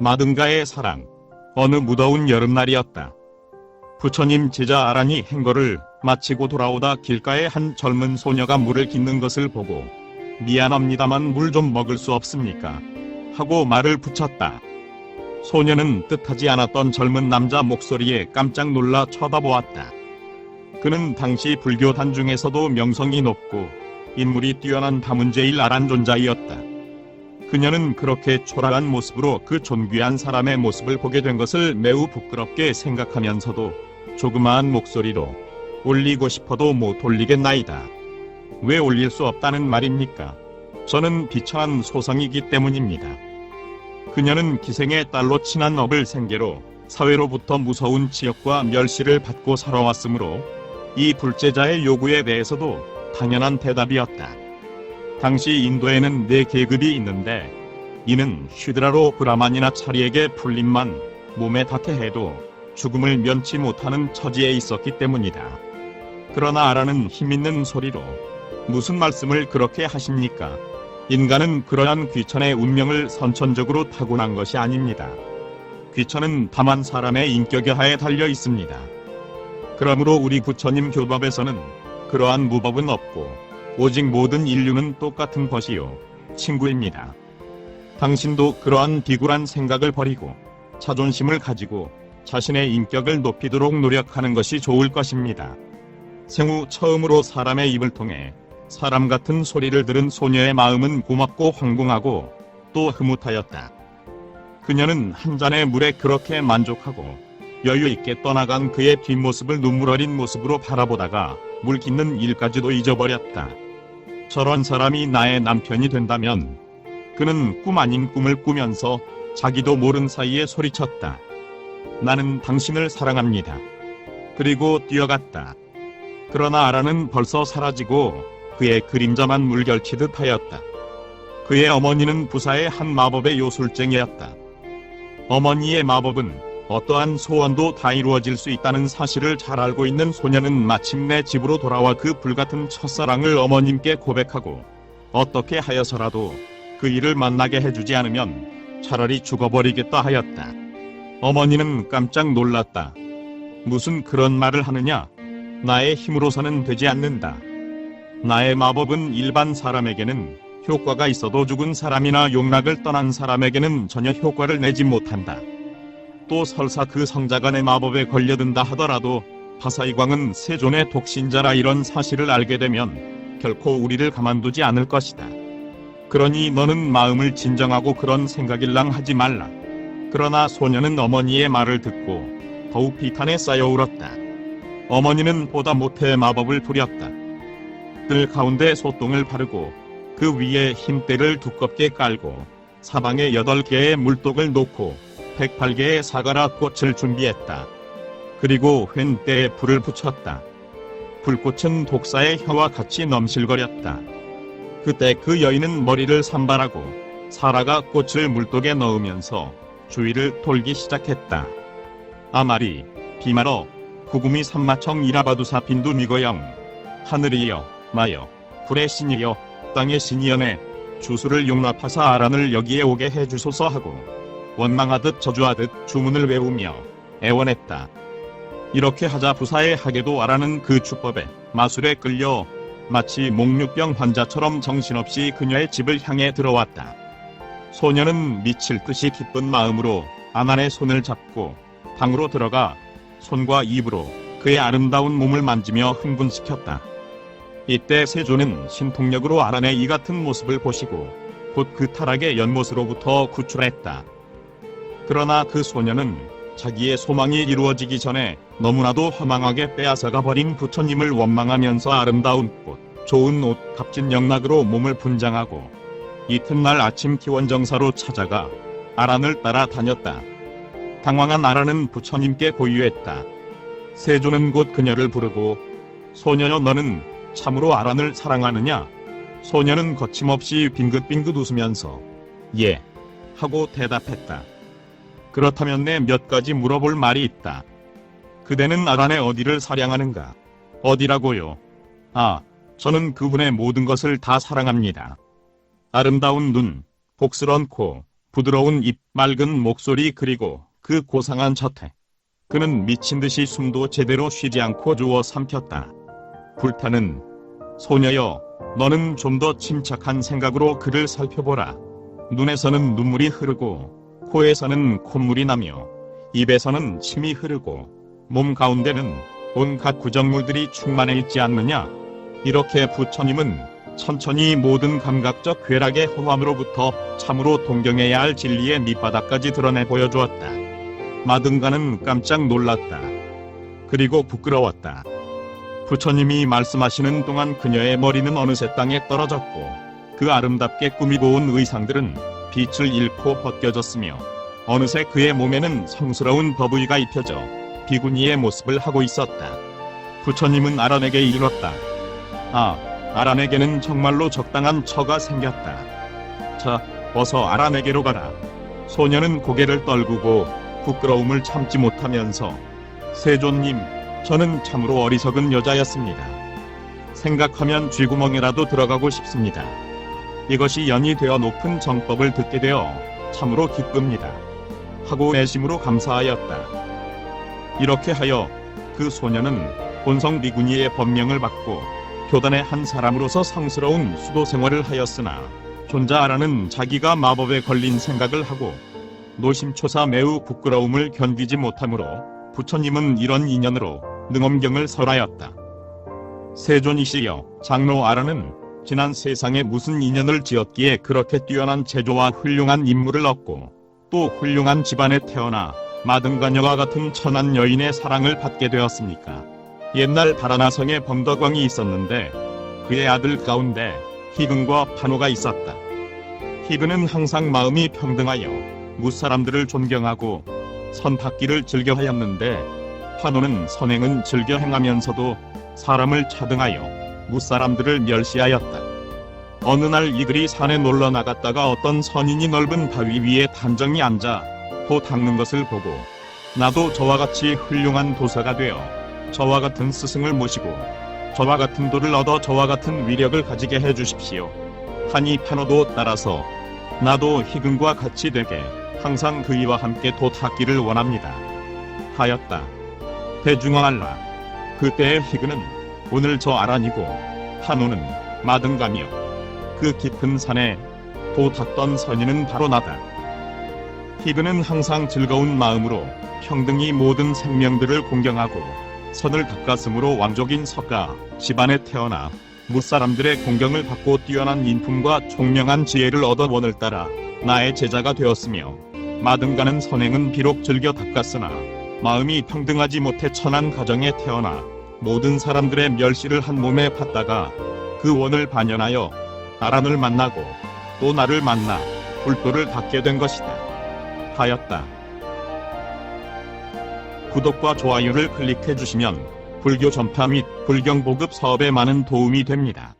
마든가의 사랑. 어느 무더운 여름날이었다. 부처님 제자 아란이 행거를 마치고 돌아오다 길가에 한 젊은 소녀가 물을 깃는 것을 보고 미안합니다만 물 좀 먹을 수 없습니까? 하고 말을 붙였다. 소녀는 뜻하지 않았던 젊은 남자 목소리에 깜짝 놀라 쳐다보았다. 그는 당시 불교 단 중에서도 명성이 높고 인물이 뛰어난 다문제일 아란 존자이었다. 그녀는 그렇게 초라한 모습으로 그 존귀한 사람의 모습을 보게 된 것을 매우 부끄럽게 생각하면서도 조그마한 목소리로 올리고 싶어도 못 올리겠나이다. 왜 올릴 수 없다는 말입니까? 저는 비천한 소성이기 때문입니다. 그녀는 기생의 딸로 친한 업을 생계로 사회로부터 무서운 지역과 멸시를 받고 살아왔으므로 이 불제자의 요구에 대해서도 당연한 대답이었다. 당시 인도에는 네 계급이 있는데 이는 휘드라로 브라만이나 차리에게 풀림만 몸에 닿게 해도 죽음을 면치 못하는 처지에 있었기 때문이다. 그러나 아라는 힘있는 소리로 무슨 말씀을 그렇게 하십니까? 인간은 그러한 귀천의 운명을 선천적으로 타고난 것이 아닙니다. 귀천은 다만 사람의 인격에 하에 달려 있습니다. 그러므로 우리 부처님 교법에서는 그러한 무법은 없고 오직 모든 인류는 똑같은 것이요 친구입니다. 당신도 그러한 비굴한 생각을 버리고 자존심을 가지고 자신의 인격을 높이도록 노력하는 것이 좋을 것입니다. 생후 처음으로 사람의 입을 통해 사람 같은 소리를 들은 소녀의 마음은 고맙고 황궁하고 또 흐뭇하였다. 그녀는 한 잔의 물에 그렇게 만족하고 여유 있게 떠나간 그의 뒷모습을 눈물 어린 모습으로 바라보다가 물 깃는 일까지도 잊어버렸다. 저런 사람이 나의 남편이 된다면 그는 꿈 아닌 꿈을 꾸면서 자기도 모른 사이에 소리쳤다. 나는 당신을 사랑합니다. 그리고 뛰어갔다. 그러나 아라는 벌써 사라지고 그의 그림자만 물결치듯 하였다. 그의 어머니는 부사의 한 마법의 요술쟁이였다. 어머니의 마법은 어떠한 소원도 다 이루어질 수 있다는 사실을 잘 알고 있는 소녀는 마침내 집으로 돌아와 그 불같은 첫사랑을 어머님께 고백하고 어떻게 하여서라도 그 일을 만나게 해주지 않으면 차라리 죽어버리겠다 하였다. 어머니는 깜짝 놀랐다. 무슨 그런 말을 하느냐? 나의 힘으로서는 되지 않는다. 나의 마법은 일반 사람에게는 효과가 있어도 죽은 사람이나 용락을 떠난 사람에게는 전혀 효과를 내지 못한다. 또 설사 그 성자가 내 마법에 걸려든다 하더라도 파사이광은 세존의 독신자라 이런 사실을 알게 되면 결코 우리를 가만두지 않을 것이다. 그러니 너는 마음을 진정하고 그런 생각일랑 하지 말라. 그러나 소녀는 어머니의 말을 듣고 더욱 비탄에 쌓여 울었다. 어머니는 보다 못해 마법을 부렸다. 뜰 가운데 소똥을 바르고 그 위에 흰때를 두껍게 깔고 사방에 여덟 개의 물독을 놓고 108개의 사과라 꽃을 준비했다. 그리고 횡때에 불을 붙였다. 불꽃은 독사의 혀와 같이 넘실거렸다. 그때 그 여인은 머리를 산발하고 사라가 꽃을 물독에 넣으면서 주위를 돌기 시작했다. 아마리, 비마러, 구구미 삼마청 이라바두사 빈두 미거영, 하늘이여, 마여, 불의 신이여, 땅의 신이여네, 주수를 용납하사 아란을 여기에 오게 해주소서 하고 원망하듯 저주하듯 주문을 외우며 애원했다. 이렇게 하자 부사의 하게도 아라는 그 주법에 마술에 끌려 마치 목류병 환자처럼 정신없이 그녀의 집을 향해 들어왔다. 소녀는 미칠 듯이 기쁜 마음으로 아난의 손을 잡고 방으로 들어가 손과 입으로 그의 아름다운 몸을 만지며 흥분시켰다. 이때 세조는 신통력으로 아란의 이 같은 모습을 보시고 곧 그 타락의 연못으로부터 구출했다. 그러나 그 소녀는 자기의 소망이 이루어지기 전에 너무나도 허망하게 빼앗아가 버린 부처님을 원망하면서 아름다운 꽃, 좋은 옷, 값진 영락으로 몸을 분장하고 이튿날 아침 기원정사로 찾아가 아란을 따라 다녔다. 당황한 아란은 부처님께 고유했다. 세조는 곧 그녀를 부르고 소녀여 너는 참으로 아란을 사랑하느냐? 소녀는 거침없이 빙긋빙긋 웃으면서 예 하고 대답했다. 그렇다면 내 몇 가지 물어볼 말이 있다. 그대는 아란의 어디를 사랑하는가? 어디라고요? 아, 저는 그분의 모든 것을 다 사랑합니다. 아름다운 눈, 복스런 코, 부드러운 입, 맑은 목소리 그리고 그 고상한 자태. 그는 미친 듯이 숨도 제대로 쉬지 않고 주워 삼켰다. 불타는 소녀여, 너는 좀 더 침착한 생각으로 그를 살펴보라. 눈에서는 눈물이 흐르고, 코에서는 콧물이 나며, 입에서는 침이 흐르고, 몸 가운데는 온갖 구정물들이 충만해 있지 않느냐? 이렇게 부처님은 천천히 모든 감각적 괴락의 허함으로부터 참으로 동경해야 할 진리의 밑바닥까지 드러내 보여주었다. 마등가는 깜짝 놀랐다. 그리고 부끄러웠다. 부처님이 말씀하시는 동안 그녀의 머리는 어느새 땅에 떨어졌고 그 아름답게 꾸미고 온 의상들은 빛을 잃고 벗겨졌으며 어느새 그의 몸에는 성스러운 버부이가 입혀져 비구니의 모습을 하고 있었다. 부처님은 아란에게 이르렀다. 아, 아란에게는 정말로 적당한 처가 생겼다. 자, 어서 아란에게로 가라. 소녀는 고개를 떨구고 부끄러움을 참지 못하면서 세존님, 저는 참으로 어리석은 여자였습니다. 생각하면 쥐구멍이라도 들어가고 싶습니다. 이것이 연이 되어 높은 정법을 듣게 되어 참으로 기쁩니다. 하고 애심으로 감사하였다. 이렇게 하여 그 소녀는 본성 비구니의 법명을 받고 교단의 한 사람으로서 성스러운 수도 생활을 하였으나 존자아라는 자기가 마법에 걸린 생각을 하고 노심초사 매우 부끄러움을 견디지 못하므로 부처님은 이런 인연으로 능엄경을 설하였다. 세존이시여 장로 아라는 지난 세상에 무슨 인연을 지었기에 그렇게 뛰어난 재조와 훌륭한 인물을 얻고 또 훌륭한 집안에 태어나 마등가녀와 같은 천한 여인의 사랑을 받게 되었습니까? 옛날 바라나성에 범덕왕이 있었는데 그의 아들 가운데 희근과 판호가 있었다. 희근은 항상 마음이 평등하여 무사람들을 존경하고 선탁기를 즐겨하였는데 판호는 선행은 즐겨 행하면서도 사람을 차등하여 무사람들을 멸시하였다. 어느 날 이들이 산에 놀러 나갔다가 어떤 선인이 넓은 바위 위에 단정히 앉아 도 닦는 것을 보고 나도 저와 같이 훌륭한 도사가 되어 저와 같은 스승을 모시고 저와 같은 도를 얻어 저와 같은 위력을 가지게 해 주십시오. 하니 판호도 따라서 나도 희근과 같이 되게 항상 그이와 함께 도 닦기를 원합니다. 하였다. 대중왕알라. 그때의 희근은 오늘 저 아란이고 판호는 마등가며 그 깊은 산에 도 닦던 선인은 바로 나다. 희근은 항상 즐거운 마음으로 평등히 모든 생명들을 공경하고 선을 닦았으므로 왕족인 석가 집안에 태어나 무사람들의 공경을 받고 뛰어난 인품과 총명한 지혜를 얻어 원을 따라 나의 제자가 되었으며 마등가는 선행은 비록 즐겨 닦았으나 마음이 평등하지 못해 천한 가정에 태어나 모든 사람들의 멸시를 한 몸에 팠다가 그 원을 반연하여 나란을 만나고 또 나를 만나 불도를 닦게 된 것이다. 하였다. 구독과 좋아요를 클릭해 주시면 불교 전파 및 불경 보급 사업에 많은 도움이 됩니다.